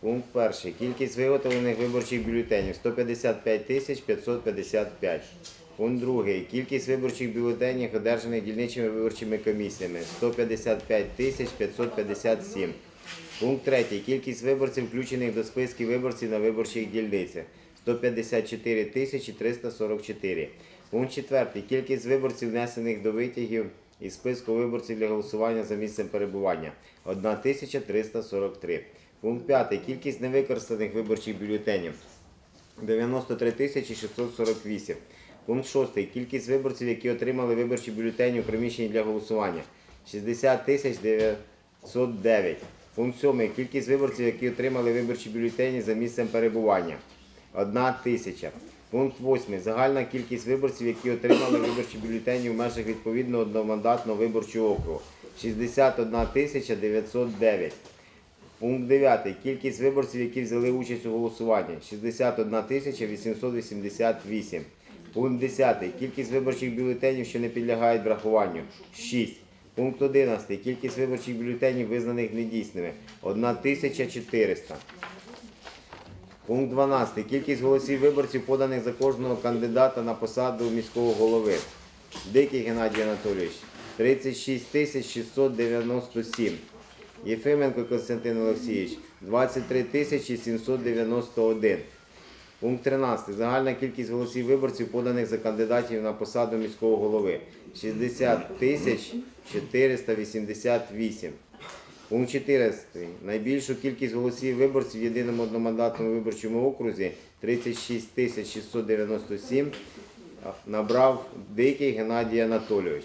Пункт перший. Кількість виготовлених виборчих бюлетенів 155 тисяч 555. Пункт другий. Кількість виборчих бюлетенів, одержаних дільничими виборчими комісіями 155 тисяч 557. Пункт третій. Кількість виборців, включених до списків виборців на виборчих дільницях 154 тисячі 344. Пункт четвертий. Кількість виборців, внесених до витягів із списку виборців для голосування за місцем перебування 1343. Пункт 5. Кількість невикористаних виборчих бюлетенів 93 648. Пункт 6. Кількість виборців, які отримали виборчі бюлетені у приміщенні для голосування 60 тисяч 909. Пункт 7. Кількість виборців, які отримали виборчі бюлетені за місцем перебування 1 тисяча. Пункт 8. Загальна кількість виборців, які отримали виборчі бюлетені в межах відповідного одномандатного виборчого округу 61 909. Пункт 9. Кількість виборців, які взяли участь у голосуванні 61 тисяча 888. Пункт 10. Кількість виборчих бюлетенів, що не підлягають врахуванню 6. Пункт 11. Кількість виборчих бюлетенів, визнаних недійсними 1400. Пункт 12. Кількість голосів виборців, поданих за кожного кандидата на посаду міського голови. Дикий Геннадій Анатолійович 36 тисяч 697. Єфименко Константин Олексійович 23 тисячі 791. Пункт 13. Загальна кількість голосів виборців, поданих за кандидатів на посаду міського голови 60 тисяч 488. Пункт 14. Найбільшу кількість голосів виборців в єдиному одномандатному виборчому окрузі 36 тисяч 697 набрав Дикий Геннадій Анатолійович.